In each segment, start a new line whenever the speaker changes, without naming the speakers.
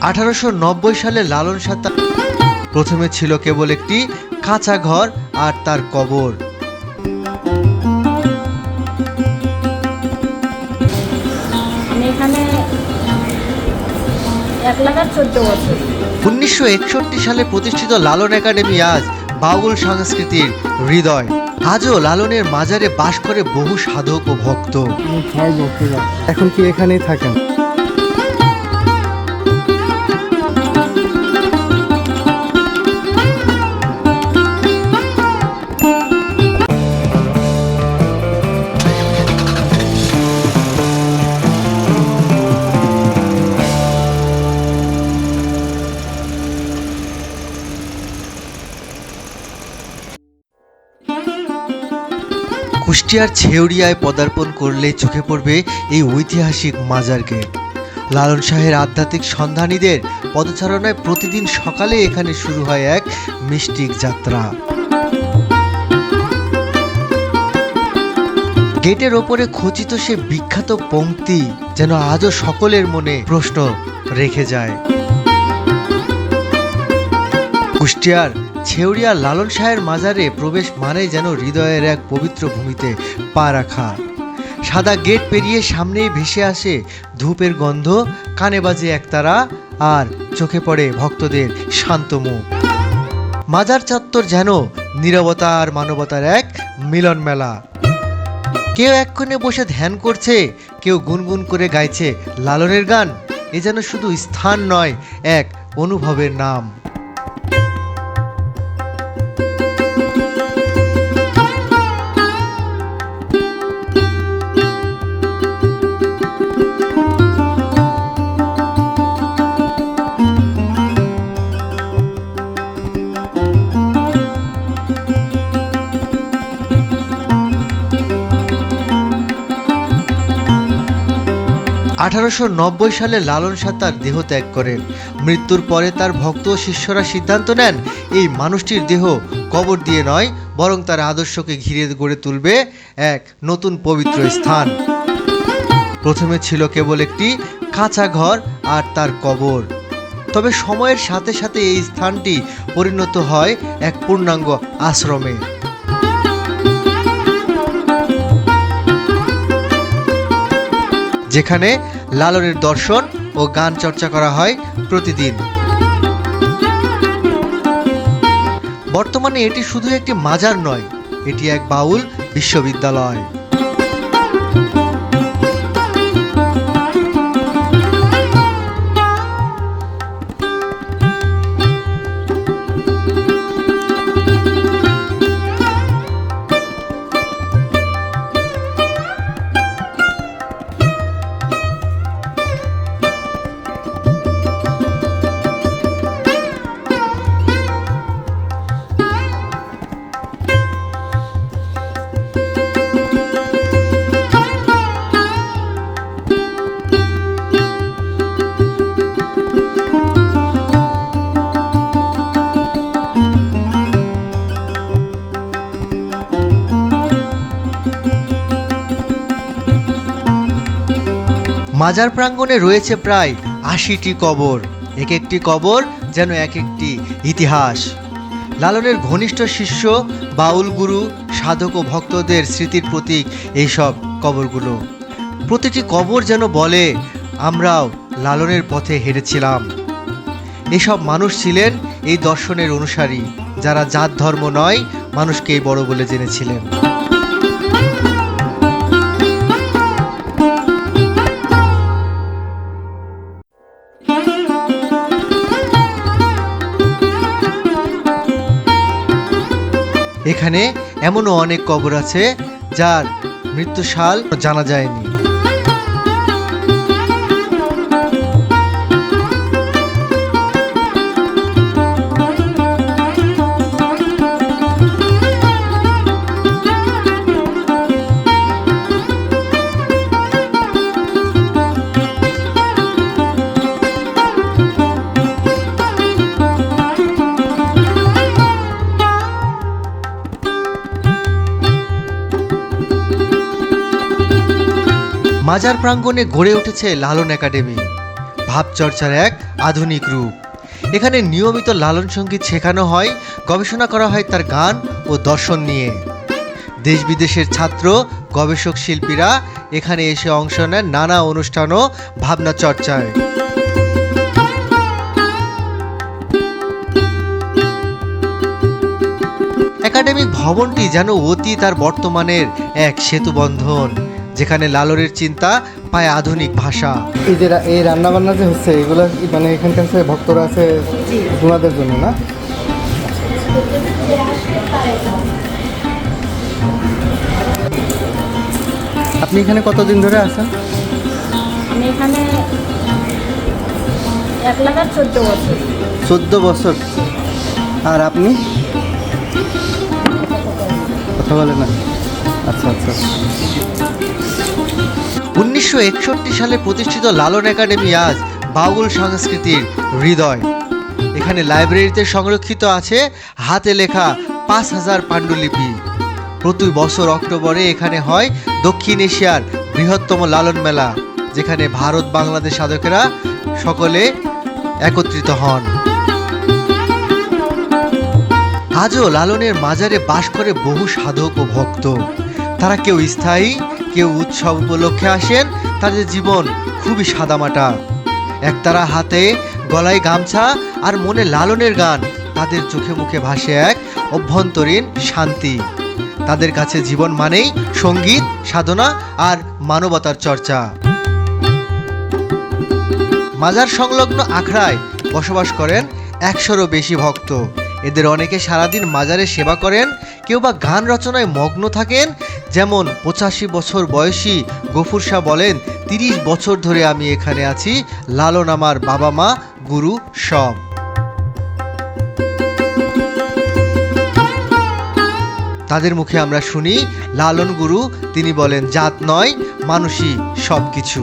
আঠারোশো নব্বই সালে লালন সাঁতার প্রথমে ছিল কেবল একটি কাঁচা ঘর আর তার কবর। উনিশশো একষট্টি সালে প্রতিষ্ঠিত লালন একাডেমি আজ বাউল সংস্কৃতির হৃদয়। আজও লালনের মাজারে বাস করে বহু সাধক ও ভক্ত।
এখন কি এখানেই থাকেন?
কুষ্টিয়ার ছেউরিয়ায় পদার্পণ করলে চোখে পড়বে এই ঐতিহাসিক মাজার গেট লালন শাহের আধ্যাত্মিক সন্ধানীদের পদচারণায় প্রতিদিন সকালে এখানে শুরু হয় এক মিষ্টিক যাত্রা। গেটের ওপরে খচিত সে বিখ্যাত পংক্তি যেন আজও সকলের মনে প্রশ্ন রেখে যায়। কুষ্টিয়ার ছেউরিয়া লালন শাহের মাজারে প্রবেশ মানেই যেন হৃদয়ের এক পবিত্র ভূমিতে পা রাখা। সাদা গেট পেরিয়ে সামনেই ভেসে আসে ধূপের গন্ধ, কানে বাজে একতারা, আর চোখে পড়ে ভক্তদের শান্ত মুখ। মাজার চত্বর যেন নীরবতা আর মানবতার এক মিলন মেলা। কেউ এক্ষণে বসে ধ্যান করছে, কেউ গুনগুন করে গাইছে লালনের গান। এ যেন শুধু স্থান নয়, এক অনুভবের নাম। আঠারোশো নব্বই সালে লালন সাঁতার দেহ ত্যাগ করেন। মৃত্যুর পরে তার ভক্ত শিষ্যরা সিদ্ধান্ত নেন, এই মানুষটির দেহ কবর দিয়ে নয়, বরং তার আদর্শকে ঘিরে গড়ে তুলবে এক নতুন পবিত্র স্থান। প্রথমে ছিল কেবল একটি কাঁচা ঘর আর তার কবর। তবে সময়ের সাথে সাথে এই স্থানটি পরিণত হয় এক পূর্ণাঙ্গ আশ্রমে। যেখানে লালনের দর্শন ও গান চর্চা করা হয় প্রতিদিন। বর্তমানে এটি শুধু একটি মাজার নয়, এটি এক বাউল বিশ্ববিদ্যালয়। মাজার প্রাঙ্গণে রয়েছে প্রায় আশিটি কবর। এক একটি কবর যেন এক একটি ইতিহাস। লালনের ঘনিষ্ঠ শিষ্য, বাউল গুরু, সাধক ও ভক্তদের স্মৃতির প্রতীক এইসব কবরগুলো। প্রতিটি কবর যেন বলে, আমরাও লালনের পথে হেরেছিলাম এসব মানুষ ছিলেন এই দর্শনের অনুসারী, যারা জাত ধর্ম নয়, মানুষকেই বড় বলে জেনেছিলেন। এখানে এমনও অনেক কবর আছে যার মৃত্যুশাল জানা যায়নি। মাজার প্রাঙ্গণে গড়ে উঠেছে লালন একাডেমি, ভাবচর্চার এক আধুনিক রূপ। এখানে নিয়মিত লালন সংগীত শেখানো হয়, গবেষণা করা হয় তার গান ও দর্শন নিয়ে। দেশ বিদেশের ছাত্র, গবেষক শিল্পীরা এখানে এসে অংশ নেন নানা অনুষ্ঠান ও ভাবনা চর্চায়। একাডেমিক ভবনটি যেন অতীত আর বর্তমানের এক সেতুবন্ধন। যেখানে লালরের চিন্তা পায় আধুনিক ভাষা।
এই যে এই রান্না বান্না যে হচ্ছে এগুলো কি মানে এখানকার ভক্তরা আছে ওনাদের জন্য না? আপনি এখানে কতদিন ধরে আছেন?
আমি এখানে এক লাগার চোদ্দ বছর।
চোদ্দ বছর। আর আপনি? কথা বলে না। আচ্ছা আচ্ছা।
উনিশশো একষট্টি সালে প্রতিষ্ঠিত লালন একাডেমি আজ বাউল সংস্কৃতির হৃদয়। এখানে লাইব্রেরিতে সংরক্ষিত আছে হাতে লেখা পাঁচ হাজার পাণ্ডুলিপি। প্রতি বছর অক্টোবরে এখানে হয় দক্ষিণ এশিয়ার বৃহত্তম লালন মেলা, যেখানে ভারত, বাংলাদেশ সাধকেরা সকলে একত্রিত হন। আজও লালনের মাজারে বাস করে বহু সাধক ও ভক্ত। তারা কেউ স্থায়ী, কেউ উৎসব উপলক্ষে আসেন তাদের জীবন খুবই সাদামাটা। একতারা হাতে গলায় গামছা আর মনে লালনের গান, তাদের চোখে মুখে ভাসে এক অভ্যন্তরীণ শান্তি। তাদের কাছে জীবন মানেই সংগীত, সাধনা আর মানবতার চর্চা। মাজার সংলগ্ন আখড়ায় বসবাস করেন একশোরও বেশি ভক্ত। এদের অনেকে সারাদিন মাজারে সেবা করেন, কেউ বা গান রচনায় মগ্ন থাকেন যেমন পঁচাশি বছর বয়সী গফুর শাহ বলেন, তিরিশ বছর ধরে আমি এখানে আছি, লালন আমার বাবা মা, গুরু সব। তাদের মুখে আমরা শুনি, লালন গুরু, তিনি বলেন, জাত নয়, মানুষই সব কিছু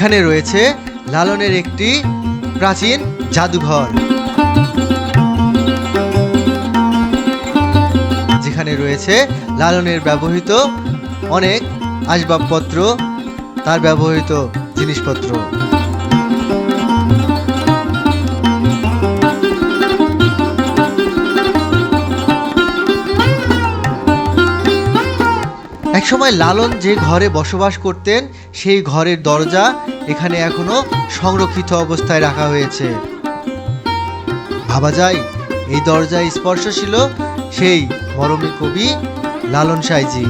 এখানে রয়েছে লালনের একটি প্রাচীন জাদুঘর, যেখানে রয়েছে লালনের ব্যবহৃত অনেক আসবাবপত্র, তার ব্যবহৃত জিনিসপত্র। একসময় লালন যে ঘরে বসবাস করতেন সেই ঘরের দরজা এখানে এখনও সংরক্ষিত অবস্থায় রাখা হয়েছে। ভাবা যায়, এই দরজায় স্পর্শ ছিল সেই মরমী কবি লালন সাইজি।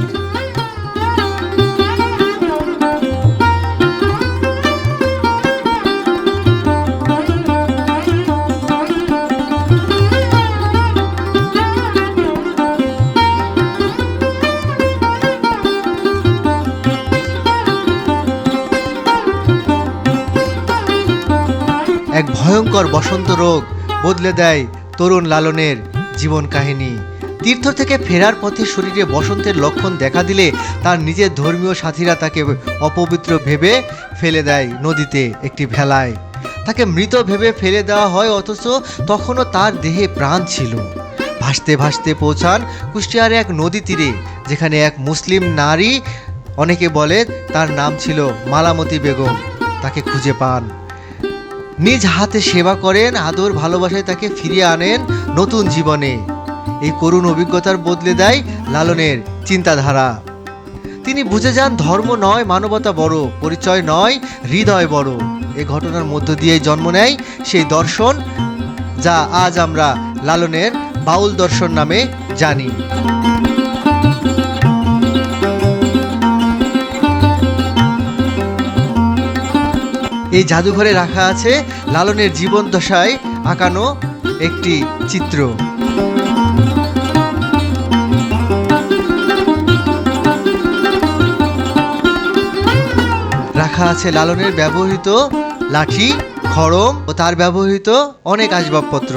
এক ভয়ঙ্কর বসন্ত রোগ বদলে দেয় তরুণ লালনের জীবন কাহিনী। তীর্থ থেকে ফেরার পথে শরীরে বসন্তের লক্ষণ দেখা দিলে তার নিজের ধর্মীয় সাথীরা তাকে অপবিত্র ভেবে ফেলে দেয় নদীতে একটি ভেলায়। তাকে মৃত ভেবে ফেলে দেওয়া হয় অথচ তখনও তার দেহে প্রাণ ছিল। ভাসতে ভাসতে পৌঁছান কুষ্টিয়ার এক নদী তীরে, যেখানে এক মুসলিম নারী, অনেকে বলে তার নাম ছিল মালামতি বেগম, তাকে খুঁজে পান। নিজ হাতে সেবা করেন, আদর ভালোবাসায় তাকে ফিরিয়ে আনেন নতুন জীবনে। এই করুণ অভিজ্ঞতার বদলে দেয় লালনের চিন্তাধারা। তিনি বুঝে যান ধর্ম নয়, মানবতা বড়, পরিচয় নয়, হৃদয় বড়। এ ঘটনার মধ্য দিয়ে জন্ম নেয় সেই দর্শন যা আজ আমরা লালনের বাউল দর্শন নামে জানি। এই জাদুঘরে রাখা আছে লালনের জীবন দশায় আঁকানো একটি চিত্র। রাখা আছে লালনের ব্যবহৃত লাঠি, খড়ম ও তার ব্যবহৃত অনেক আসবাবপত্র।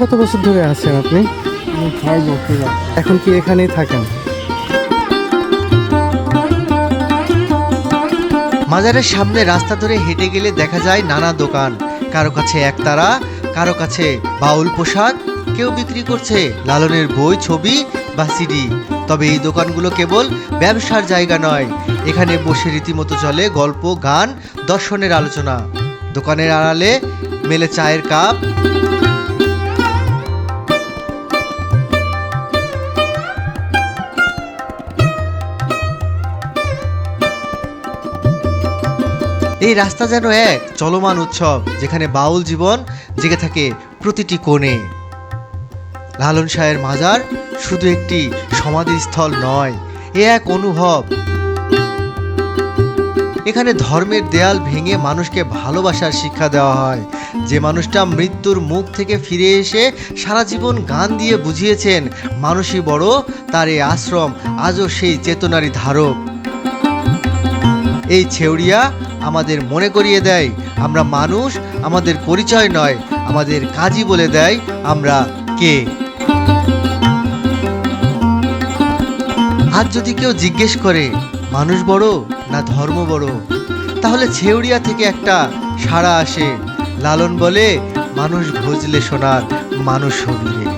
কত বছর ধরে আছেন আপনি? এখন কি এখানেই থাকেন?
মাজারের সামনে রাস্তা ধরে হেঁটে গেলে দেখা যায় নানা দোকান। কারও কাছে একতারা, কারও কাছে বাউল পোশাক, কেউ বিক্রি করছে লালনের বই, ছবি বা সিডি তবে এই দোকানগুলো কেবল ব্যবসার জায়গা নয়। এখানে বসে রীতিমতো চলে গল্প, গান, দর্শনের আলোচনা। দোকানের আড়ালে মেলে চায়ের কাপ। এই রাস্তা যেন এক চলমান উৎসব, যেখানে বাউল জীবন জেগে থাকে প্রতিটি কোণে। লালন শাহের মাজার শুধু একটি সমাধিস্থল নয়, এ এক অনুভব। এখানে ধর্মের দেয়াল ভেঙে মানুষকে ভালোবাসার শিক্ষা দেওয়া হয়। যে মানুষটা মৃত্যুর মুখ থেকে ফিরে এসে সারা জীবন গান দিয়ে বুঝিয়েছেন, মানুষই বড়, তার এই আশ্রম আজও সেই চেতনারই ধারক। এই ছেউড়িয়া আমাদের মনে করিয়ে দেয়। আমরা মানুষ, আমাদের পরিচয় নয়, আমাদের কাজই বলে দেয় আমরা কে। আজ যদি কেউ জিজ্ঞেস করে, মানুষ বড় না ধর্ম বড়? তাহলে ছেউড়িয়া থেকে একটা সাড়া আসে। লালন বলে, মানুষ ভজলে সোনার, মানুষ হবিরে।